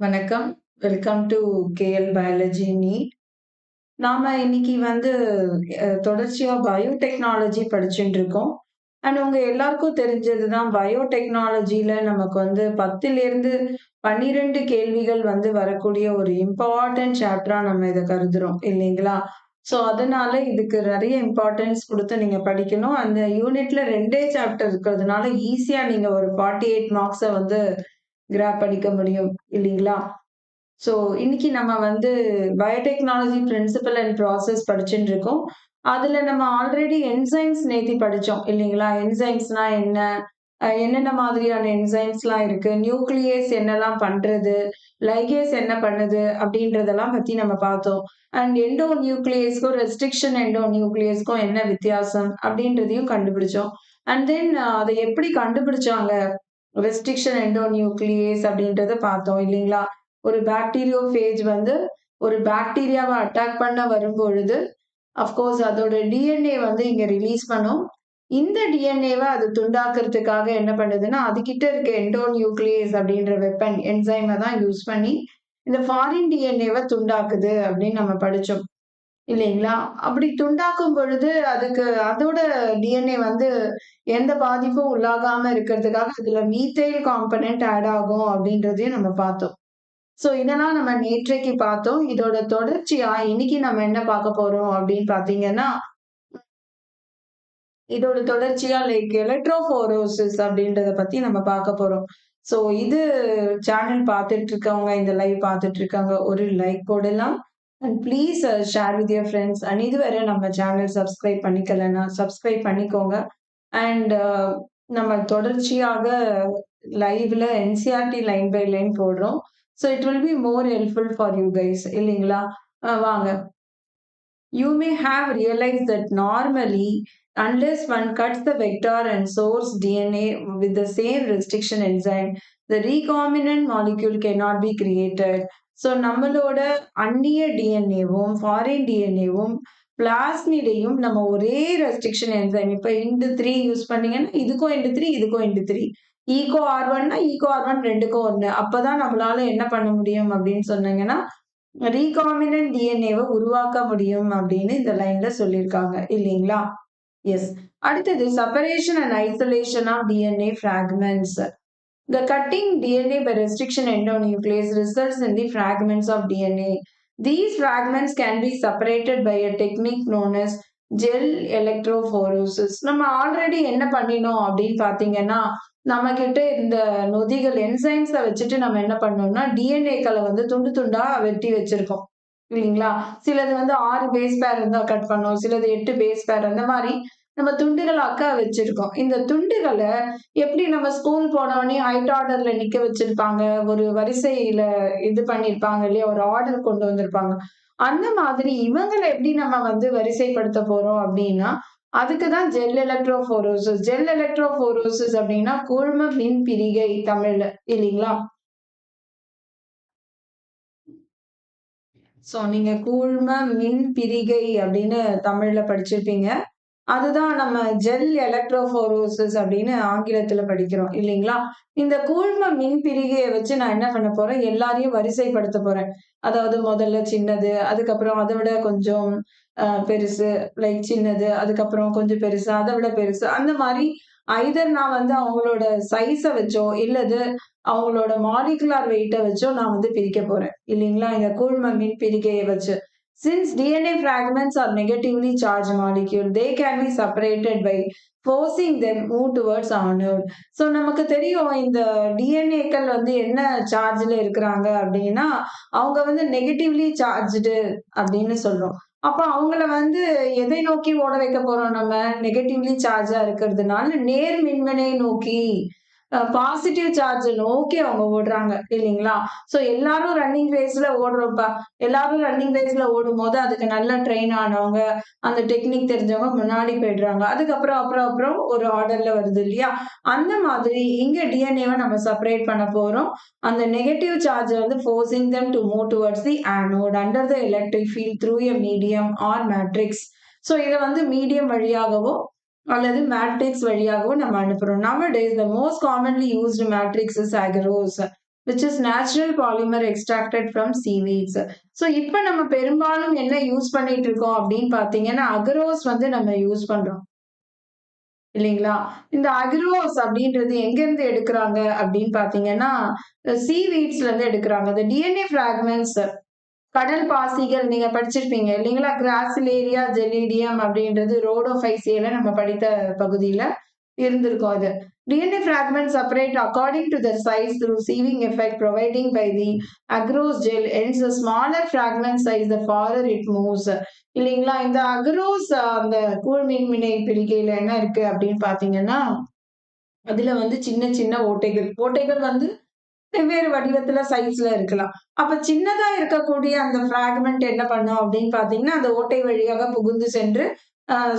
வணக்கம். Welcome to KL biology NEET. நாம இன்னைக்கு வந்து அ தொடர்ச்சியா பயோடெக்னாலஜி படிச்சுட்டு இருக்கோம். அண்ட் உங்க எல்லாருக்கும் தெரிஞ்சது தான் பயோடெக்னாலஜில நமக்கு வந்து 10லேருந்து 12 கேள்விகள் வந்து வரக்கூடிய ஒரு இம்பார்ட்டன்ட் சாப்டரா நம்ம இதை கருதுறோம் இல்லைங்களா? ஸோ அதனால இதுக்கு நிறைய இம்பார்ட்டன்ஸ் கொடுத்து நீங்க படிக்கணும். அந்த யூனிட்ல ரெண்டே சாப்டர் இருக்கிறதுனால ஈஸியா நீங்க ஒரு ஃபார்ட்டி எயிட் மார்க்ஸை வந்து கிராப் பண்ணிக்க முடியும் இல்லைங்களா ஸோ இன்னைக்கு நம்ம வந்து பயோடெக்னாலஜி பிரின்சிபல் அண்ட் ப்ராசஸ் படிச்சுட்டு இருக்கோம். அதில் நம்ம ஆல்ரெடி என்சைம்ஸ் நேத்தி படித்தோம் இல்லைங்களா என்சைம்ஸ்னா என்ன? என்னென்ன மாதிரியான என்சைம்ஸ்லாம் இருக்கு? நியூக்ளியஸ் என்னலாம் பண்றது? லைகேஸ் என்ன பண்ணுது? அப்படின்றதெல்லாம் பத்தி நம்ம பார்த்தோம். அண்ட் எண்டோ நியூக்ளியஸ்க்கும், ரெஸ்ட்ரிக்ஷன் எண்டோ நியூக்ளியஸ்க்கும் என்ன வித்தியாசம்? அப்படின்றதையும் கண்டுபிடிச்சோம். அண்ட் தென் அதை எப்படி கண்டுபிடிச்சாங்க? ரெஸ்ட்ரிக்ஷன் எண்டோநியூக்ளியேஸ் அப்படின்றத பார்த்தோம் இல்லைங்களா ஒரு பாக்டீரியோ ஃபேஜ் வந்து ஒரு பாக்டீரியாவை அட்டாக் பண்ண வரும்பொழுது, அஃப்கோர்ஸ் அதோட டிஎன்ஏ வந்து இங்கே ரிலீஸ் பண்ணும். இந்த டிஎன்ஏவை அது துண்டாக்குறதுக்காக என்ன பண்ணுதுன்னா, அதுகிட்ட இருக்க எண்டோ நியூக்ளியேஸ் அப்படின்ற வெப்பன் என்சைமை தான் யூஸ் பண்ணி, இந்த ஃபாரின் டிஎன்ஏவை துண்டாக்குது அப்படின்னு நம்ம படித்தோம் இல்லைங்களா? அப்படி துண்டாக்கும் பொழுது அதுக்கு அதோட டிஎன்ஏ வந்து எந்த பாதிப்பும் உள்ளாகாம இருக்கிறதுக்காக அதுல மீத்தைல் காம்பனன்ட் ஆட் ஆகும் அப்படின்றதையும் நம்ம பார்த்தோம். ஸோ இதெல்லாம் நம்ம நேற்றைக்கு பார்த்தோம். இதோட தொடர்ச்சியா இன்னைக்கு நம்ம என்ன பார்க்க போறோம் அப்படின்னு பார்த்தீங்கன்னா இதோட தொடர்ச்சியா லைக் எலக்ட்ரோஃபோரோசிஸ் அப்படின்றத பத்தி நம்ம பார்க்க போறோம். ஸோ இது சேனல் பார்த்துட்டு இருக்கவங்க, இந்த லைவ் பார்த்துட்டு இருக்காங்க. ஒரு லைக் போடலாம். And please share with your friends and இதுவரை நம்ம சேனல் சப்ஸ்கிரைப் பண்ணிக்கலன்னா சப்ஸ்கிரைப் பண்ணிக்கோங்க அண்ட் நம்ம தொடர்ச்சியாக லைவ்ல என்சிஆர்டி லைன் பை லைன் போடுறோம் so it will be more helpful for you guys இல்லைங்களா வாங்க you may have realise that normally unless one the vector and source source with the same restriction restriction the the recombinant molecule not be created. So நம்மளோட அந்நிய டிஎன்ஏவும், foreign டிஎன்ஏவும், பிளாஸ்மிடையும் நம்ம ஒரே restriction enzyme இப்ப IND3 use பண்ணீங்கன்னா, இதுக்கும் IND3 இதுக்கும் IND3. Eco R ஒன்னா ஈகோ ஆர் ஒன் ரெண்டுக்கும் ஒன்று அப்போதான் நம்மளால என்ன பண்ண முடியும் அப்படின்னு சொன்னீங்கன்னா, ரீகாமினன்ட் டிஎன்ஏவை உருவாக்க முடியும் அப்படின்னு இந்த லைன்ல சொல்லியிருக்காங்க. இல்லைங்களா? எஸ். அடுத்தது separation and isolation of DNA fragments The cutting DNA by restriction endonuclease results in the fragments of DNA. These fragments can be separated by a technique known as gel electrophoresis நம்ம already என்ன பண்ணினோம் அப்படின்னு பார்த்தீங்கன்னா நம்ம கிட்ட இந்த நொதிகள் என்சைன்ஸை வச்சுட்டு நம்ம என்ன பண்ணோம்னா டிஎன்ஏக்களை வந்து துண்டு துண்டா வெட்டி வச்சிருக்கோம் இல்லைங்களா சிலது வந்து ஆறு பேஸ் பேர் இருந்தால் கட் பண்ணோம் சிலது எட்டு பேஸ் பேர் அந்த மாதிரி நம்ம துண்டுகளாக்க வச்சிருக்கோம். இந்த துண்டுகளை எப்படி நம்ம ஸ்கூல் போனோனே ஹைட் ஆர்டர்ல நிக்க வச்சிருப்பாங்க. ஒரு வரிசையில இது பண்ணியிருப்பாங்க இல்லையா? ஒரு ஆர்டர் கொண்டு வந்திருப்பாங்க. அந்த மாதிரி இவங்களை எப்படி நம்ம வந்து வரிசைப்படுத்த போறோம் அப்படின்னா, அதுக்கு தான் ஜெல் எலக்ட்ரோஃபோரோசிஸ். ஜெல் எலக்ட்ரோஃபோரோசிஸ் அப்படின்னா கூழ்ம மின் பிரிகை தமிழ்ல இல்லைங்களா ஸோ நீங்க கூழ்ம மின் பிரிகை அப்படின்னு தமிழ்ல படிச்சிருப்பீங்க. அதுதான் நம்ம ஜெல் எலக்ட்ரோஃபோரோசிஸ் அப்படின்னு ஆங்கிலத்துல படிக்கிறோம் இல்லைங்களா இந்த கூழ்ம மின் பிரிகையை வச்சு நான் என்ன பண்ண போறேன், எல்லாரையும் வரிசைப்படுத்த போறேன். அதாவது முதல்ல சின்னது, அதுக்கப்புறம் அதை விட கொஞ்சம் பெருசு, லைக் சின்னது, அதுக்கப்புறம் கொஞ்சம் பெருசு, அதை விட பெருசு. அந்த மாதிரி ஐதர் நான் வந்து அவங்களோட சைஸை வச்சோ, இல்லது அவங்களோட மாலிகுலார் வெயிட்டை வச்சோ நான் வந்து பிரிக்க போறேன். இல்லைங்களா இந்த கூழ்ம மின் பிரிகையை வச்சு. Since DNA fragments are negatively charged molecule, they can be separated by forcing them move towards anode. So நமக்கு தெரியும் இந்த டிஎன்ஏக்கள் வந்து என்ன சார்ஜில் இருக்கிறாங்க அப்படின்னா, அவங்க வந்து நெகட்டிவ்லி சார்ஜ்டு அப்படின்னு சொல்கிறோம் அப்போ அவங்கள வந்து எதை நோக்கி ஓட வைக்க போகிறோம் நம்ம? நெகட்டிவ்லி சார்ஜாக இருக்கிறதுனால நேர் மின்மனை நோக்கி பாசிட்டிவ் சார்ஜ் நோக்கி அவங்க ஓடுறாங்க இல்லைங்களா ஸோ எல்லாரும் ரன்னிங் ரேஸ்ல ஓடுறோம்ப்பா. எல்லாரும் ரன்னிங் ரேஸ்ல ஓடும் போது அதுக்கு நல்லா ட்ரெயின் ஆனவங்க, அந்த டெக்னிக் தெரிஞ்சவங்க முன்னாடி போயிடுறாங்க. அதுக்கப்புறம் அப்புறம் அப்புறம் ஒரு ஆர்டர்ல வருது இல்லையா? அந்த மாதிரி இங்க டிஎன்ஏவ நம்ம செப்பரேட் பண்ண போறோம். அந்த நெகட்டிவ் சார்ஜ வந்து forcing them to move towards the anode under the electric field through a medium or matrix. So இதை வந்து மீடியம் வழியாகவோ அல்லது மேட்ரிக்ஸ் வழியாகவோ நம்ம அனுப்புறோம். Thus the most commonly used matrix is agarose which is natural polymer extracted from seaweeds so இப்போ நம்ம பெரும்பாலும் என்ன யூஸ் பண்ணிட்டு இருக்கோம் அப்படின்னு பார்த்தீங்கன்னா, அகரோஸ் வந்து நம்ம யூஸ் பண்றோம். இல்லைங்களா? இந்த அக்ரோஸ் அப்படின்றது எங்கேருந்து எடுக்கிறாங்க அப்படின்னு பார்த்தீங்கன்னா, சீவீட்ஸ்ல இருந்து எடுக்கிறாங்க இந்த டிஎன்ஏ ஃப்ராக்மெண்ட்ஸ் கடல் பாசிகள் நீங்க படிச்சிருப்பீங்க இல்லைங்களா? கிராசிலேரியா ஜெலிடியம் அப்படின்றது ரோடோஃபைசியில நம்ம படித்த பகுதியில இருந்திருக்கும் அது. DNA fragments separate according to their size through sieving effect providing by the agarose gel Hence, smaller smaller size the the it it இல்லைங்களா? இந்த அக்ரோஸ் அந்த கூழ்மின்மினை பிரிக்கையில என்ன இருக்கு அப்படின்னு பார்த்தீங்கன்னா, அதுல வந்து சின்ன சின்ன ஓட்டைகள். ஓட்டைகள் வந்து வெவ்வேறு வடிவத்துல, சைஸ்ல இருக்கலாம். அப்ப சின்னதா இருக்கக்கூடிய அந்த ஃபிராக்மென்ட் என்ன பண்ணும் அப்படின்னு பாத்தீங்கன்னா அந்த ஓட்டை வழியாக புகுந்து சென்று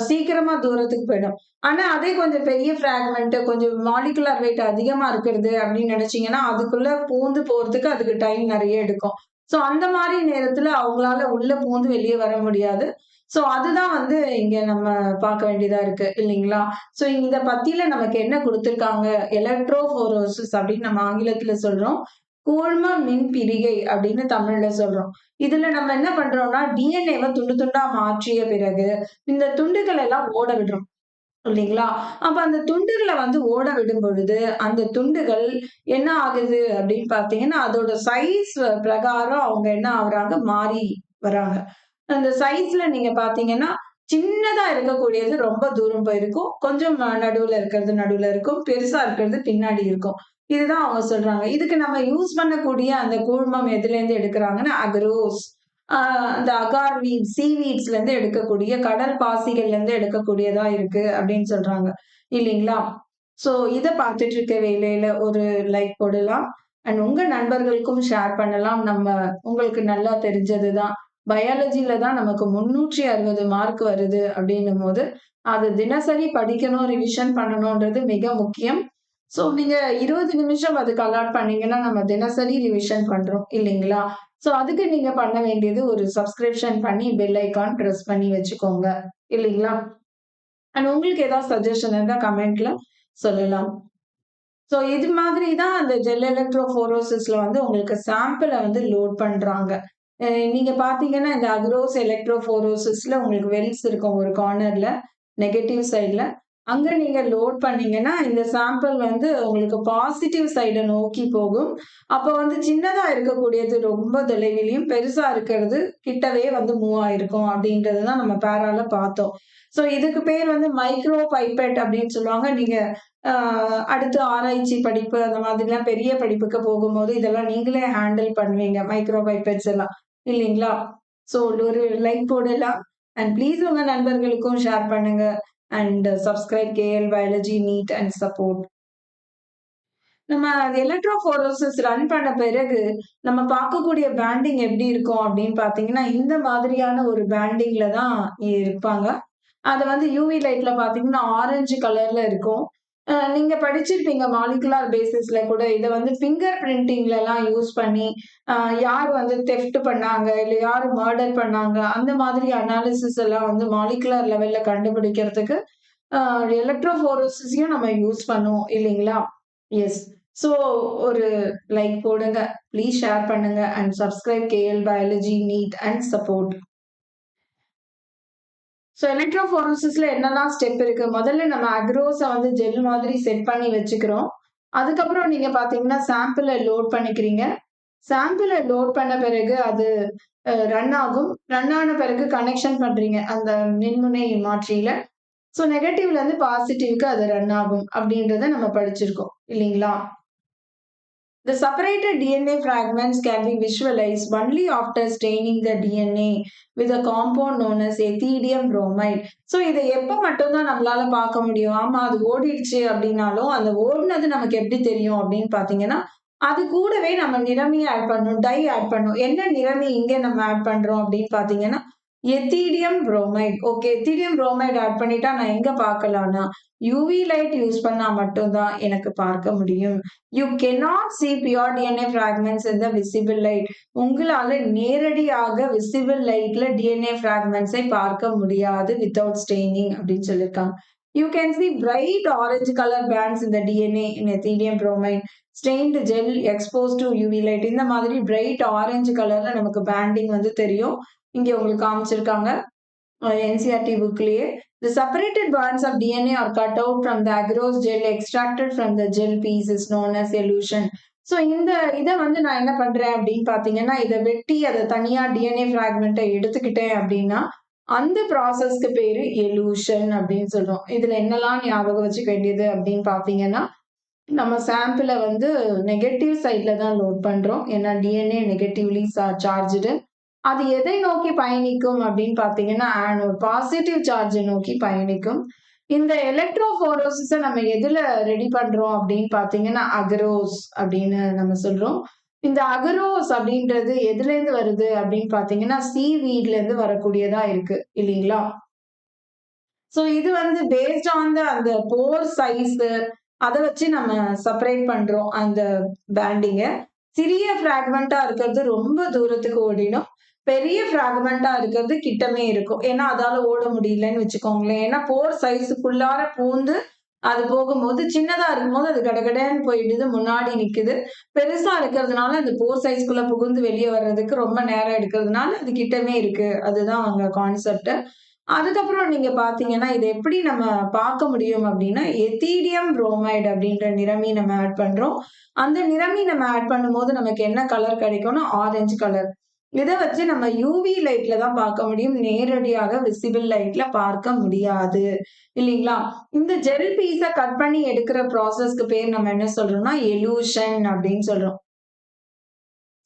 சீக்கிரமா தூரத்துக்கு போயிடும். ஆனா, அதே கொஞ்சம் பெரிய ஃபிராக்மென்ட் கொஞ்சம் மாலிகுலர் வெயிட் அதிகமா இருக்கிறது அப்படின்னு நினைச்சீங்கன்னா, அதுக்குள்ள பூந்து போறதுக்கு அதுக்கு டைம் நிறைய எடுக்கும். ஸோ அந்த மாதிரி நேரத்துல அவங்களால உள்ள பூந்து வெளியே வர முடியாது. ஸோ அதுதான் வந்து இங்க நம்ம பார்க்க வேண்டியதா இருக்கு இல்லைங்களா? ஸோ இத பத்தியில நமக்கு என்ன குடுத்திருக்காங்க? எலக்ட்ரோஃபோரோசிஸ் அப்படின்னு நம்ம ஆங்கிலத்துல சொல்றோம். கூழ்ம மின் பிரிகை அப்படின்னு தமிழ்ல சொல்றோம். இதுல நம்ம என்ன பண்றோம்னா, டிஎன்ஏவ துண்டு துண்டா மாற்றிய பிறகு, இந்த துண்டுகள் எல்லாம் ஓட விடுறோம். இல்லைங்களா? அப்ப அந்த துண்டுகள வந்து ஓட விடும் பொழுது, அந்த துண்டுகள் என்ன ஆகுது அப்படின்னு பார்த்தீங்கன்னா, அதோட சைஸ் பிரகாரம் அவங்க என்ன ஆகுறாங்க? மாறி வராங்க. அந்த சைஸ்ல நீங்க பார்த்தீங்கன்னா, சின்னதா இருக்கக்கூடியது ரொம்ப தூரம் போயிருக்கும். கொஞ்சம் நடுவுல இருக்கிறது நடுவுல இருக்கும். பெருசா இருக்கிறது பின்னாடி இருக்கும். இதுதான் அவங்க சொல்றாங்க. இதுக்கு நம்ம யூஸ் பண்ணக்கூடிய அந்த கூழ்மம் எதுலேருந்து இருந்து அகரோஸ். அக்ரோஸ் அந்த அகார் வீட் சீவீட்ஸ்ல இருந்து எடுக்கக்கூடிய கடல் பாசிகள்ல இருந்து எடுக்கக்கூடியதா இருக்கு அப்படின்னு சொல்றாங்க. இல்லைங்களா? ஸோ இதை பார்த்துட்டு இருக்க வேலையில ஒரு லைக் போடலாம். அண்ட் உங்க நண்பர்களுக்கும் ஷேர் பண்ணலாம். நம்ம உங்களுக்கு நல்லா தெரிஞ்சது பயாலஜியில தான் நமக்கு 360 மார்க் வருது அப்படின்னும்போது, அது தினசரி படிக்கணும், ரிவிஷன் பண்ணணும்ன்றது மிக முக்கியம். ஸோ நீங்க 20 நிமிஷம் அதுக்கு அலாட் பண்ணீங்கன்னா, நம்ம தினசரி ரிவிஷன் பண்றோம் இல்லைங்களா? ஸோ அதுக்கு நீங்க பண்ண வேண்டியது ஒரு சப்ஸ்கிரிப்ஷன் பண்ணி பெல் ஐக்கான் ப்ரெஸ் பண்ணி வச்சுக்கோங்க. இல்லைங்களா? அண்ட் உங்களுக்கு ஏதாவது சஜஷன் இருந்தால் கமெண்ட்ல சொல்லலாம். ஸோ இது மாதிரி தான் அந்த ஜெல் எலக்ட்ரோஃபோரோசிஸ்ல வந்து உங்களுக்கு சாம்பிளை வந்து லோட் பண்றாங்க. நீங்கள் பார்த்தீங்கன்னா, இந்த அக்ரோஸ் எலக்ட்ரோஃபோரோசிஸில் உங்களுக்கு வெல்ஸ் இருக்கும் ஒரு கார்னரில் நெகட்டிவ் சைடில் அங்கே நீங்கள் லோட் பண்ணீங்கன்னா, இந்த சாம்பிள் வந்து உங்களுக்கு பாசிட்டிவ் சைடை நோக்கி போகும். அப்போ வந்து சின்னதாக இருக்கக்கூடியது ரொம்ப தொலைவிலையும் பெருசாக இருக்கிறது கிட்டவே வந்து மூவ் ஆயிருக்கும் அப்படின்றது தான் நம்ம பேரால பார்த்தோம். ஸோ இதுக்கு பேர் வந்து மைக்ரோ பைப்பெட் அப்படின்னு சொல்லுவாங்க. நீங்கள் அடுத்து ஆராய்ச்சி படிப்பு அந்த மாதிரிலாம் பெரிய படிப்புக்கு போகும்போது, இதெல்லாம் நீங்களே ஹேண்டில் பண்ணுவீங்க. மைக்ரோ பைப்பெட்ஸ் எல்லாம். இல்லைங்களா? ஸோ ஒரு லைக் போடலாம். அண்ட் ப்ளீஸ் உங்க நண்பர்களுக்கும் ஷேர் பண்ணுங்க. And subscribe KL biology NEET and support. நம்ம எலக்ட்ரோஃபோரோசிஸ் ரன் பண்ண பிறகு, நம்ம பார்க்கக்கூடிய பேண்டிங் எப்படி இருக்கும் அப்படின்னு பார்த்தீங்கன்னா, இந்த மாதிரியான ஒரு பேண்டிங்ல தான் இருப்பாங்க. அது வந்து யூவி லைட்ல பார்த்தீங்கன்னா, ஆரஞ்சு கலர்ல இருக்கும். நீங்க படிச்சிருப்பீங்க மாலிகுலர் பேசிஸ்ல கூட இதை வந்து ஃபிங்கர் பிரிண்டிங்லலாம் யூஸ் பண்ணி, யார் வந்து தெஃப்ட் பண்ணாங்க, இல்ல யார் மர்டர் பண்ணாங்க, அந்த மாதிரி அனாலிசிஸ் எல்லாம் வந்து மாலிகுலர் லெவல்ல கண்டுபிடிக்கிறதுக்கு, எலக்ட்ரோஃபோரோசிஸையும் நம்ம யூஸ் பண்ணுவோம் இல்லைங்களா? எஸ். ஸோ ஒரு லைக் போடுங்க. ப்ளீஸ் ஷேர் பண்ணுங்க and subscribe KL biology NEET and support. So எலக்ட்ரோஃபோரோசிஸ்ல என்னெல்லாம் ஸ்டெப் இருக்கு? முதல்ல நம்ம அக்ரோஸை வந்து ஜெல் மாதிரி செட் பண்ணி வச்சுக்கிறோம். அதுக்கப்புறம் நீங்க பார்த்தீங்கன்னா, சாம்பிளை லோட் பண்ணிக்கிறீங்க. சாம்பிளை லோட் பண்ண பிறகு அது ரன் ஆகும். ரன் ஆன பிறகு கனெக்ஷன் பண்றீங்க. அந்த மின்முனை மாற்றியில. ஸோ நெகட்டிவ்ல இருந்து பாசிட்டிவ்க்கு அது ரன் ஆகும். அப்படின்றத நம்ம படிச்சிருக்கோம். இல்லைங்களா? The separated DNA fragments can be visualized only after staining the DNA with a compound known as ethidium bromide. So இத எப்ப மட்டும்தான் நம்மளால பார்க்க முடியும்? ஆமா அது ஓடிடுச்சு அப்படின்னாலும், அந்த ஓடுனது நமக்கு எப்படி தெரியும் அப்படின்னு பார்த்தீங்கன்னா, அது கூடவே நம்ம நிறமி ஆட் பண்ணணும். டை ஆட் பண்ணணும். என்ன நிறமி இங்க நம்ம ஆட் பண்றோம் அப்படின்னு பார்த்தீங்கன்னா, ethidium bromide. Okay ethidium bromide add பண்ணிட்டா நான் எங்க பார்க்கலாம்னா, யூவி லைட் யூஸ் பண்ணா மட்டும்தான் எனக்கு பார்க்க முடியும். You cannot see pure DNA fragments in the visible light. உங்களால நேரடியாக விசிபிள் லைட்ல டிஎன்ஏ ஃப்ராக்மெண்ட்ஸை பார்க்க முடியாது வித்தவுட் ஸ்டெய்னிங் அப்படின்னு சொல்லியிருக்காங்க. You can see bright orange colour bands இந்த DNA in ethidium bromide stained gel expose to UV light இந்த மாதிரி பிரைட் ஆரஞ்சு கலர்ல நமக்கு பேண்டிங் வந்து தெரியும். இங்கே உங்களுக்கு காமிச்சிருக்காங்க. என்சிஆர்டி புக்லேயே The separated bands of DNA are cut out from the agarose gel extracted from the gel piece is known as elution. So இந்த இதை வந்து நான் என்ன பண்ணுறேன் அப்படின்னு பார்த்தீங்கன்னா இதை வெட்டி அதை தனியாக டிஎன்ஏ ஃபிராக்மெண்ட்டை எடுத்துக்கிட்டேன் அப்படின்னா அந்த ப்ராசஸ்க்கு பேர் எலூஷன் அப்படின்னு சொல்லுவோம் இதில் என்னெல்லாம் ஞாபகம் வச்சுக்க வேண்டியது அப்படின்னு பார்த்தீங்கன்னா நம்ம சாம்பிளை வந்து நெகட்டிவ் சைடில் தான் லோட் பண்ணுறோம் ஏன்னா டிஎன்ஏ நெகட்டிவ்லி சார்ஜு அது எதை நோக்கி பயணிக்கும் அப்படின்னு பாத்தீங்கன்னா ஆனோட் பாசிட்டிவ் சார்ஜை நோக்கி பயணிக்கும். இந்த எலக்ட்ரோஃபோரோசிஸை நம்ம எதுல ரெடி பண்றோம் அப்படின்னு பாத்தீங்கன்னா அகரோஸ் அப்படின்னு நம்ம சொல்றோம். இந்த அகரோஸ் அப்படின்றது எதுல இருந்து வருது அப்படின்னு பாத்தீங்கன்னா சி வீட்ல இருந்து வரக்கூடியதா இருக்கு இல்லைங்களா? சோ இது வந்து பேஸ்ட் ஆன் த அந்த போர் சைஸ் அதை வச்சு நம்ம செப்பரேட் பண்றோம் அந்த பேண்டிங்க சிறிய ஃப்ராக்மெண்டா இருக்கிறது ரொம்ப தூரத்துக்கு ஓடிடும். பெரிய ஃப்ராக்மெண்டா இருக்கிறது கிட்டமே இருக்கும். ஏன்னா அதால ஓட முடியலன்னு வச்சுக்கோங்களேன். ஏன்னா போர் சைஸுக்குள்ளார பூந்து அது போகும்போது சின்னதா இருக்கும்போது அது கடகடன்னு போயிடுது முன்னாடி நிக்குது. பெருசா இருக்கிறதுனால அந்த போர் சைஸ்க்குள்ள புகுந்து வெளியே வர்றதுக்கு ரொம்ப நேரம் எடுக்கிறதுனால அது கிட்டமே இருக்கு. அதுதான் அங்க கான்செப்ட் அதுக்கப்புறம் நீங்க பாத்தீங்கன்னா இதை எப்படி நம்ம பார்க்க முடியும் அப்படின்னா எத்தீடியம் புரோமைடு அப்படின்ற நிறமி நம்ம ஆட் பண்றோம். அந்த நிறமி நம்ம ஆட் பண்ணும்போது நமக்கு என்ன கலர் கிடைக்கும்னா ஆரஞ்சு கலர் இதை வச்சு நம்ம யூவி லைட்ல தான் பார்க்க முடியும். நேரடியாக விசிபிள் லைட்ல பார்க்க முடியாது. இல்லைங்களா? இந்த ஜெல் பீஸை கட் பண்ணி எடுக்கிற ப்ராசஸ்க்கு பேர் நம்ம என்ன சொல்றோம்னா எலூஷன் அப்படின்னு சொல்றோம்.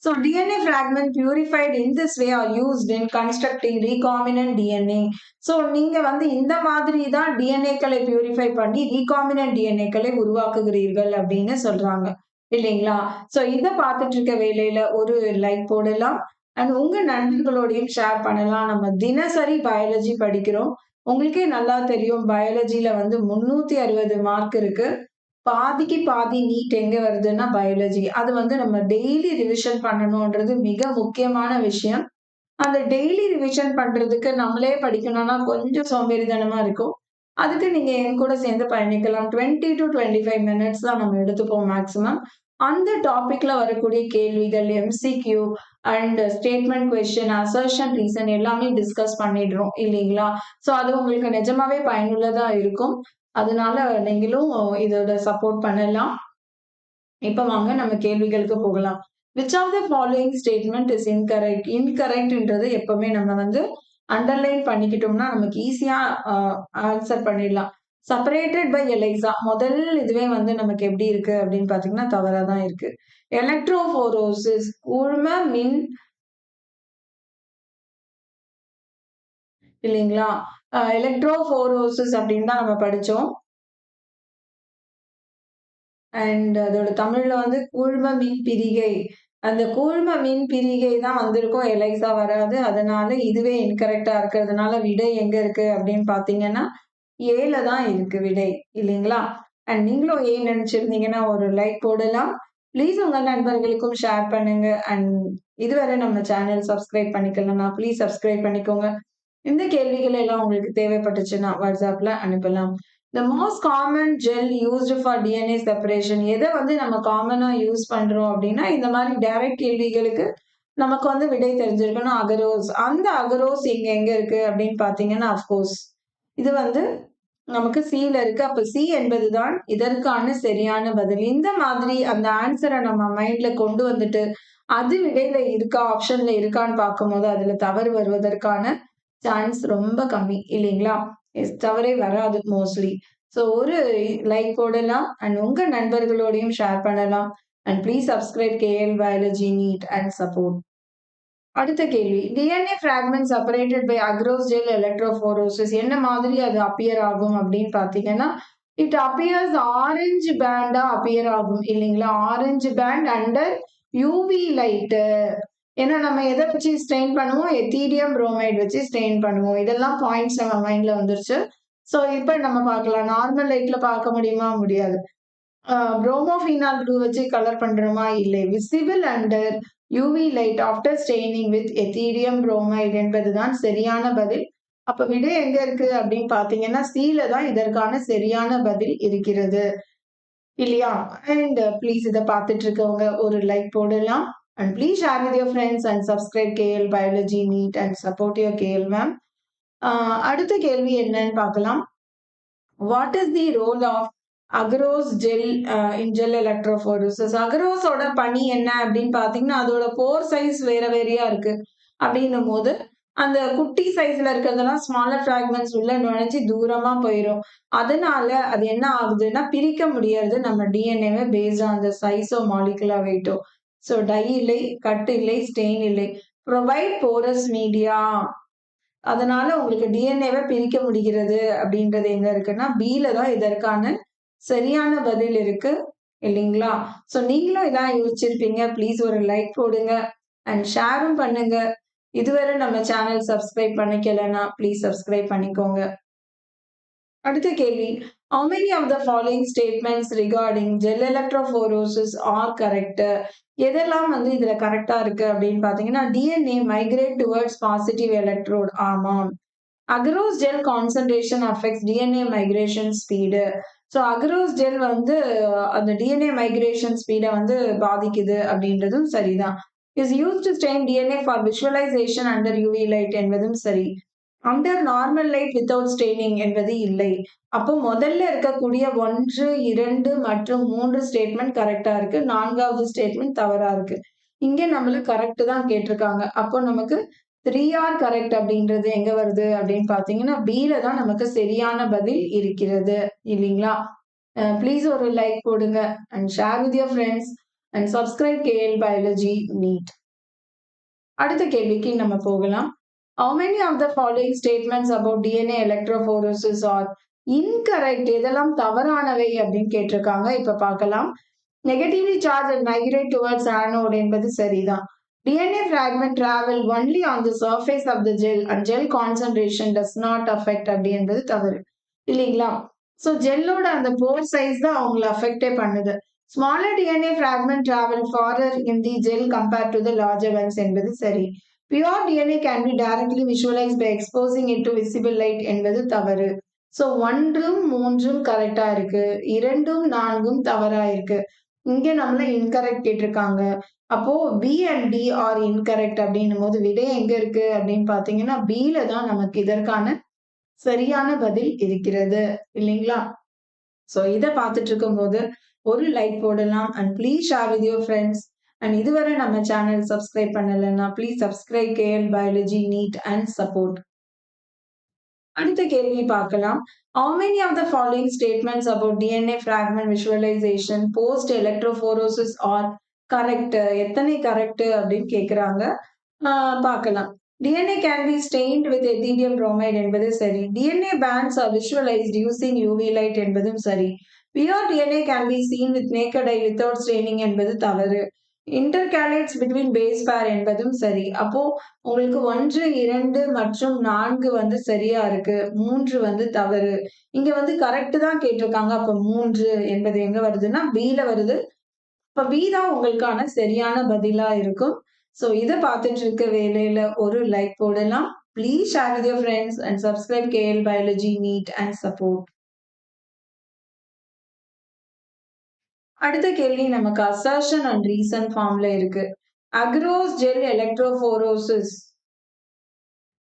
So DNA fragment purified in this way are used in constructing recombinant DNA. So நீங்க வந்து இந்த மாதிரி தான் டிஎன்ஏக்களை பியூரிஃபை பண்ணி ரீகாமினன்ட் டிஎன்ஏக்களை உருவாக்குகிறீர்கள் அப்படின்னு சொல்றாங்க. இல்லைங்களா? சோ இதை பார்த்துட்டு இருக்க வேலையில ஒரு லைக் போடலாம். அண்ட் உங்க நண்பர்களோடையும் ஷேர் பண்ணலாம். நம்ம தினசரி பயாலஜி படிக்கிறோம். உங்களுக்கே நல்லா தெரியும். பயாலஜியில் வந்து முன்னூத்தி அறுபது மார்க் இருக்கு. பாதிக்கு பாதி நீட் எங்க வருதுன்னா பயாலஜி அது வந்து நம்ம டெய்லி ரிவிஷன் பண்ணணும்ன்றது மிக முக்கியமான விஷயம். அந்த டெய்லி ரிவிஷன் பண்றதுக்கு நம்மளே படிக்கணும்னா கொஞ்சம் சோம்பேறித்தனமா இருக்கும். அதுக்கு நீங்க என் கூட சேர்ந்து பயணிக்கலாம். Twenty to twenty five minutes தான் நம்ம எடுத்துப்போம் மேக்ஸிமம் அந்த டாபிக்ல வரக்கூடிய கேள்விகள் MCQ and statement question assertion reason எல்லாமே டிஸ்கஸ் பண்ணிடுறோம் இல்லைங்களா? ஸோ அது உங்களுக்கு நிஜமாவே பயனுள்ளதா இருக்கும். அதனால நீங்களும் இதோட சப்போர்ட் பண்ணலாம். இப்ப வாங்க நம்ம கேள்விகளுக்கு போகலாம். Which of the following statement is incorrect இன்கரெக்ட்ன்றது எப்பவுமே நம்ம வந்து அண்டர்லைன் பண்ணிக்கிட்டோம்னா நமக்கு ஈஸியா ஆன்சர் பண்ணிடலாம். செப்பரேட்டட் பை எலைசா முதல் இதுவே வந்து நமக்கு எப்படி இருக்கு அப்படின்னு பாத்தீங்கன்னா தவறா தான் இருக்கு. எலக்ட்ரோபோரோசிஸ் கூழ்ம மின் இல்லைங்களா? எலக்ட்ரோபோரோசிஸ் அப்படின்னு தான் நம்ம படிச்சோம். அண்ட் அதோட தமிழ்ல வந்து கூழ்ம மின் பிரிகை. அந்த கூழ்ம மின் பிரிகை தான் வந்திருக்கும். எலைசா வராது. அதனால இதுவே இன்கரெக்டா இருக்கிறதுனால விடை எங்க இருக்கு அப்படின்னு பாத்தீங்கன்னா ஏல தான் இருக்கு விடை இல்லைங்களா? அண்ட் நீங்களும் ஏ நினைச்சிருந்தீங்கன்னா ஒரு லைக் போடலாம். ப்ளீஸ் உங்க நண்பர்களுக்கும் ஷேர் பண்ணுங்க. அண்ட் இதுவரை நம்ம சேனல் சப்ஸ்கிரைப் பண்ணிக்கலன்னா ப்ளீஸ் சப்ஸ்கிரைப் பண்ணிக்கோங்க. இந்த கேள்விகள் எல்லாம் உங்களுக்கு தேவைப்பட்டுச்சுன்னா வாட்ஸ்அப்ல அனுப்பலாம். The most common gel used for DNA separation எதை வந்து நம்ம காமனா யூஸ் பண்றோம் அப்படின்னா இந்த மாதிரி டைரக்ட் கேள்விகளுக்கு நமக்கு வந்து விடை தெரிஞ்சிருக்கணும். அகரோஸ் அந்த அகரோஸ் இங்க எங்க இருக்கு அப்படின்னு பாத்தீங்கன்னா அஃப்கோர்ஸ் இது வந்து நமக்கு சில இருக்கு. அப்ப சி என்பதுதான் இதற்கான சரியான பதில். இந்த மாதிரி அந்த ஆன்சரை நம்ம மைண்ட்ல கொண்டு வந்துட்டு அது விடையில இருக்கா ஆப்ஷன்ல இருக்கான்னு பார்க்கும்போது அதுல தவறு வருவதற்கான சான்ஸ் ரொம்ப கம்மி. இல்லைங்களா? எஸ் தவறே வராது மோஸ்ட்லி ஸோ ஒரு லைக் போடலாம் அண்ட் உங்க நண்பர்களோடையும் ஷேர் பண்ணலாம். And please subscribe KL biology NEET and support அடுத்த கேள்வி. DNA fragment separated by agarose gel electrophoresis என்ன மாதிரி அது அப்பியர் ஆகும் அப்படின்னு பார்த்தீங்கன்னா இட் அப்பியர்ஸ் ஆரஞ்சு பேண்டா அப்பியர் ஆகும் இல்லைங்களா? Orange band under UV light ஏன்னா நம்ம எதை வச்சு ஸ்ட்ரெயின் பண்ணுவோம்? எத்தீடியம் புரோமைட் வச்சு ஸ்ட்ரெயின் பண்ணுவோம். இதெல்லாம் பாயிண்ட்ஸ் நம்ம மைண்ட்ல வந்துருச்சு. ஸோ இப்போ நம்ம பார்க்கலாம். நார்மல் லைட்ல பார்க்க முடியுமா? முடியாது. புரோமோஃபினால் ப்ளூ வச்சு கலர் பண்றோமா? இல்லை. Visible under UV light after staining with ethidium bromide என்பதுதான் சரியான பதில். அப்ப விடை எங்க இருக்கு அப்படின்னு பாத்தீங்கன்னா சீல தான் இதற்கான சரியான பதில் இருக்கிறது. இல்லையா? அண்ட் ப்ளீஸ் இதை பார்த்துட்டு இருக்கவங்க ஒரு லைக் போடலாம். And please share with your friends and subscribe KL biology NEET and support your KL ma'am அடுத்த கேள்வி என்னன்னு பார்க்கலாம். What is the role of agarose gel in gel electrophoresis. அக்ரோஸோட பணி என்ன அப்படின்னு பார்த்தீங்கன்னா அதோட போர் சைஸ் வேற வேறையா இருக்கு. அப்படின்னும் போது அந்த குட்டி சைஸ்ல இருக்கிறதெல்லாம் ஸ்மாலர் ஃபிராக்மெண்ட்ஸ் உள்ள நுழைஞ்சி தூரமா போயிடும் அதனால அது என்ன ஆகுதுன்னா பிரிக்க முடியாது நம்ம டிஎன்ஏவை பேஸ்ட் ஆன் த சைஸோ மாலிகுலா வெயிட்டோ ஸோ டை இல்லை கட்டு இல்லை ஸ்டெயின் இல்லை. ப்ரொவைட் போரஸ் மீடியா அதனால உங்களுக்கு டிஎன்ஏவை பிரிக்க முடிகிறது அப்படின்றது எங்க இருக்குன்னா பில தான் இதற்கான சரியான பதில் இருக்கு இல்லைங்களா? ஸோ நீங்களும் இதான் யோசிச்சிருப்பீங்க. ப்ளீஸ் ஒரு லைக் போடுங்க அண்ட் ஷேரும் பண்ணுங்க. இதுவரை நம்ம சேனல் சப்ஸ்கிரைப் பண்ணிக்கலன்னா ப்ளீஸ் சப்ஸ்கிரைப் பண்ணிக்கோங்க. அடுத்த கேள்வி. How many of the following statements regarding gel electrophoresis are correct? எதெல்லாம் வந்து இதுல கரெக்டா இருக்கு அப்படின்னு பாத்தீங்கன்னா DNA migrate towards positive electrode ஆமாம் agarose gel concentration affects DNA migration speed so agarose gel வந்து அந்த டிஎன்ஏ மைக்ரேஷன் ஸ்பீடை வந்து பாதிக்குது அப்படின்றதும் சரிதான். Is use to stain DNA for visualisation under UV light என்பதும் சரி. Under normal light without staining என்பது இல்லை. அப்போ முதல்ல இருக்கக்கூடிய ஒன்று இரண்டு மற்றும் மூன்று ஸ்டேட்மெண்ட் கரெக்டா இருக்கு. நான்காவது ஸ்டேட்மெண்ட் தவறா இருக்கு. இங்கே நம்மளுக்கு கரெக்ட் தான் கேட்டிருக்காங்க. அப்போ நமக்கு த்ரீ ஆர் கரெக்ட் அப்படின்றது எங்க வருது அப்படின்னு பாத்தீங்கன்னா பில தான் நமக்கு சரியான பதில் இருக்கிறது இல்லைங்களா? ப்ளீஸ் ஒரு லைக் போடுங்க and share with your friends and subscribe KL biology NEET அடுத்த கேள்விக்கு நம்ம போகலாம். How many of the following statements about DNA electrophoresis are incorrect இதெல்லாம் தவறானவை அப்படின்னு கேட்டிருக்காங்க. இப்ப பார்க்கலாம். Negatively charge and migrate towards anode என்பது சரிதான். DNA fragment travel only on the surface of the gel and gel concentration does not affect அப்படின்றது தவறு. இல்லைங்களா? ஸோ ஜெல்லோட அந்த போர் சைஸ் தான் அவங்களை அஃபெக்டே பண்ணுது. Smaller DNA fragment travel farther in the gel compare to the larger ones என்பது சரி. Pure DNA can be directly visualise by exposing it to visible light என்பது தவறு. ஸோ ஒன்றும் மூன்றும் கரெக்டா இருக்கு. இரண்டும் நான்கும் தவறா இருக்கு. இங்க நம்மள இன்கரெக்ட் கேட்டிருக்காங்க. அப்போ B and D are incorrect அப்படின்னும் போது விடை எங்க இருக்கு? அப்படின்னு பாத்தீங்கன்னா பில தான் நமக்கு இதற்கான சரியான பதில் இருக்கிறது. இல்லைங்களா? சோ இதை பார்த்துட்டு இருக்கும்போது ஒரு லைக் போடலாம். And please share with your friends and இதுவரை நம்ம சேனல் சப்ஸ்கிரைப் பண்ணலைன்னா please subscribe KL biology NEET and support அடுத்த கேள்வி பார்க்கலாம் how many of the following statements about DNA fragment visualization post electrophoresis are correct எத்தனை correct அப்படின்னு கேக்குறாங்க பார்க்கலாம் DNA can be stained with ethidium bromide என்பது சரி DNA bands are visualized using UV light என்பதும் சரி pure DNA can be seen with naked eye without staining என்பது தவறு இன்டர்கேலேட்ஸ் பிட்வீன் பேஸ் பேர் என்பதும் சரி. அப்போ உங்களுக்கு ஒன்று இரண்டு மற்றும் நான்கு வந்து சரியா இருக்கு. மூன்று வந்து தவறு. இங்க வந்து கரெக்ட் தான் கேட்டிருக்காங்க. அப்ப மூன்று என்பது எங்க வருதுன்னா பில வருது. இப்ப பி தான் உங்களுக்கான சரியான பதிலா இருக்கும். ஸோ இதை பார்த்துட்டு இருக்க வேலையில ஒரு லைக் போடலாம். Please share with your friends and subscribe KL biology NEET and support அடுத்த கேள்வி நமக்கு அசர்ஷன் அண்ட் ரீசன் ஃபார்ம்ல இருக்கு. Agarose gel electrophoresis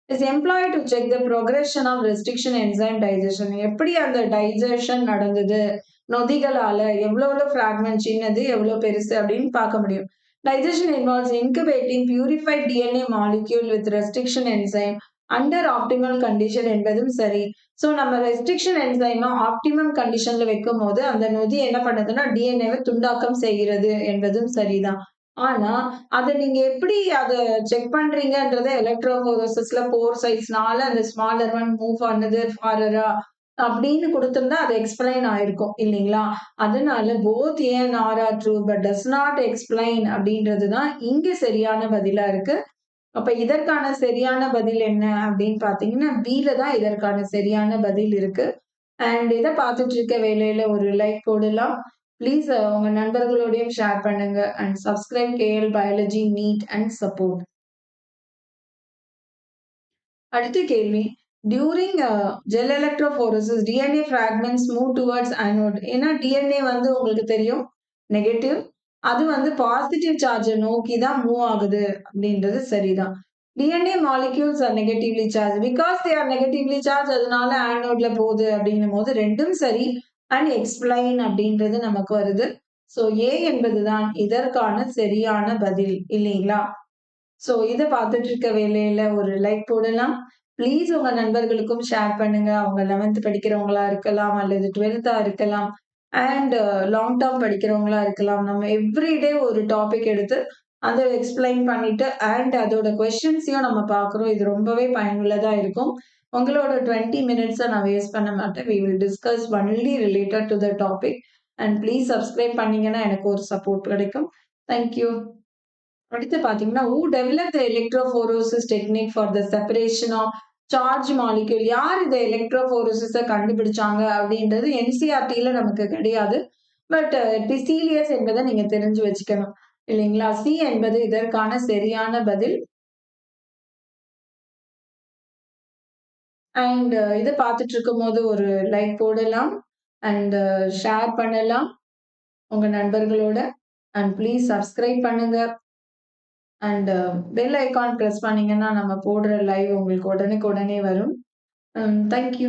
is employed to check the progression of restriction enzyme digestion எப்படி அந்த டைஜஷன் நடந்தது? நொதிகளால எவ்வளவு ஃப்ராக்மெண்ட் சின்னது எவ்வளவு பெருசு அப்படின்னு பார்க்க முடியும். Digestion involves incubating purified DNA molecule with restriction enzyme under optimal condition என்பதும் சரி. ஸோ நம்ம ரெஸ்ட்ரிக்ஷன் என்சைமா ஆப்டிமம் கண்டிஷன்ல வைக்கும் போது அந்த நொதி என்ன பண்ணுதுன்னா டிஎன்ஏவை துண்டாக்கம் செய்கிறது என்பதும் சரிதான். ஆனா அதை நீங்க எப்படி அதை செக் பண்றீங்கன்றத எலக்ட்ரோபோரோசிஸ்ல போர் சைஸ்னால அந்த ஸ்மாலர் ஒன் மூவ் ஆனது ஃபாரரா அப்படின்னு கொடுத்திருந்தா அது எக்ஸ்பிளைன் ஆயிருக்கும் இல்லைங்களா? அதனால both and R are true but does not explain அப்படின்றது தான் இங்க சரியான பதிலா இருக்கு. அப்ப இதற்கான சரியான பதில் என்ன அப்படின்னு பாத்தீங்கன்னா பில தான் இதற்கான சரியான பதில் இருக்கு. அண்ட் இதை பார்த்துட்டு இருக்க வேலையில ஒரு லைக் போடலாம். ப்ளீஸ் உங்க நண்பர்களோடையும் ஷேர் பண்ணுங்க. And subscribe KL biology NEET and support அடுத்த கேள்வி. During gel electrophoresis DNA fragments move towards anode ஏன்னா டிஎன்ஏ வந்து உங்களுக்கு தெரியும். நெகட்டிவ் அது வந்து பாசிட்டிவ் சார்ஜை நோக்கி தான் மூவ் ஆகுது அப்படின்றது சரிதான். DNA molecules are negatively charge because they are negatively charge அதனால ஆனோட்ல போகுது அப்படின்னும் போது ரெண்டும் சரி. அண்ட் எக்ஸ்பிளைன் அப்படின்றது நமக்கு வருது. ஸோ ஏ என்பதுதான் இதற்கான சரியான பதில். இல்லைங்களா? ஸோ இதை பார்த்துட்டு இருக்க வேலையில ஒரு லைக் போடலாம். ப்ளீஸ் உங்க நண்பர்களுக்கும் ஷேர் பண்ணுங்க. அவங்க லெவன்த் படிக்கிறவங்களா இருக்கலாம் அல்லது டுவெல்த்தா இருக்கலாம். அண்ட் லாங் டேர்ம் படிக்கிறவங்களா இருக்கலாம். நம்ம எவ்ரிடே ஒரு டாபிக் எடுத்து அதை எக்ஸ்பிளைன் பண்ணிட்டு அண்ட் அதோட கொஸ்டின்ஸையும் நம்ம பார்க்குறோம். இது ரொம்பவே பயனுள்ளதாக இருக்கும். உங்களோட டுவெண்ட்டி மினிட்ஸை நான் வேஸ்ட் பண்ண மாட்டேன். We will discuss only related to the topic and please subscribe பண்ணிங்கன்னா எனக்கு ஒரு சப்போர்ட் கிடைக்கும். தேங்க்யூ அடுத்து பார்த்தீங்கன்னா who develop the electrophoresis technique for the separation of charge molecule யார் இந்த எலக்ட்ரோஃபோரோசிஸை கண்டுபிடிச்சாங்க அப்படின்றது என்சிஆர்டியில் நமக்கு கிடையாது. பட் டிசீலியஸ் uh, என்பதை நீங்க தெரிஞ்சு வச்சுக்கணும். இல்லைங்களா? சி என்பது இதற்கான சரியான பதில். அண்ட் uh, இதை பார்த்துட்டு இருக்கும்போது ஒரு லைக் போடலாம். அண்ட் ஷேர் uh, பண்ணலாம். உங்க நண்பர்களோட. அண்ட் ப்ளீஸ் சப்ஸ்கிரைப் பண்ணுங்க. அண்ட் பெல் ஐக்கான் ப்ரெஸ் பண்ணீங்கன்னா நம்ம போடுற லைவ் உங்களுக்கு உடனுக்கு உடனே வரும். Um, thank you